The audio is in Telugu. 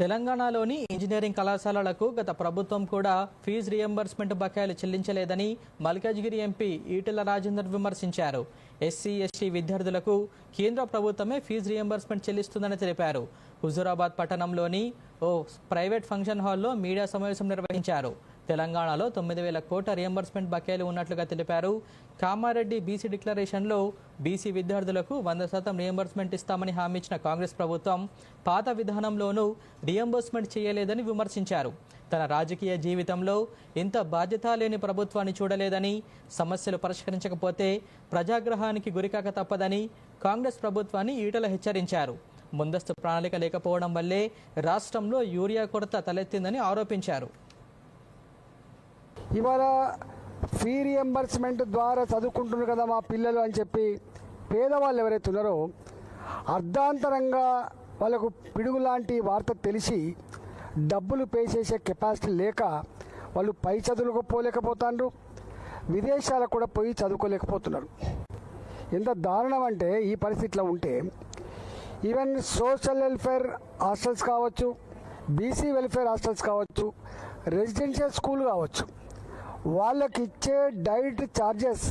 తెలంగాణలోని ఇంజనీరింగ్ కళాశాలలకు గత ప్రభుత్వం కూడా ఫీజు రియంబర్స్మెంట్ బకాయిలు చెల్లించలేదని మల్కాజ్గిరి ఎంపీ ఈటెల రాజేందర్ విమర్శించారు. ఎస్సీ ఎస్టీ విద్యార్థులకు కేంద్ర ప్రభుత్వమే ఫీజు రియంబర్స్మెంట్ చెల్లిస్తుందని తెలిపారు. హుజూరాబాద్ పట్టణంలోని ఓ ప్రైవేట్ ఫంక్షన్ హాల్లో మీడియా సమావేశం నిర్వహించారు. తెలంగాణలో తొమ్మిది వేల కోట్ల రియంబర్స్మెంట్ బకాయిలు ఉన్నట్లుగా తెలిపారు. కామారెడ్డి బీసీ డిక్లరేషన్లో బీసీ విద్యార్థులకు వంద శాతం రియంబర్స్మెంట్ ఇస్తామని హామీ ఇచ్చిన కాంగ్రెస్ ప్రభుత్వం పాత విధానంలోనూ రియంబర్స్మెంట్ చేయలేదని విమర్శించారు. తన రాజకీయ జీవితంలో ఇంత బాధ్యత లేని ప్రభుత్వాన్ని చూడలేదని సమస్యలు పరిష్కరించకపోతే ప్రజాగ్రహానికి గురికాక తప్పదని కాంగ్రెస్ ప్రభుత్వాన్ని ఈటల హెచ్చరించారు. ముందస్తు ప్రణాళిక లేకపోవడం వల్లే రాష్ట్రంలో యూరియా కొరత తలెత్తిందని ఆరోపించారు. ఇవాళ ఫీ రియంబర్స్మెంట్ ద్వారా చదువుకుంటున్నారు కదా మా పిల్లలు అని చెప్పి పేదవాళ్ళు ఎవరైతే ఉన్నారో అర్ధాంతరంగా వాళ్ళకు పిడుగు లాంటి వార్త తెలిసి డబ్బులు పే చేసే కెపాసిటీ లేక వాళ్ళు పై చదువులకు పోలేకపోతాండ్రు విదేశాలకు కూడా పోయి చదువుకోలేకపోతున్నారు. ఎంత దారుణం అంటే ఈ పరిస్థితిలో ఉంటే ఈవెన్ సోషల్ వెల్ఫేర్ హాస్టల్స్ కావచ్చు బీసీ వెల్ఫేర్ హాస్టల్స్ కావచ్చు రెసిడెన్షియల్ స్కూల్ కావచ్చు వాళ్ళకి ఇచ్చే డైట్ ఛార్జెస్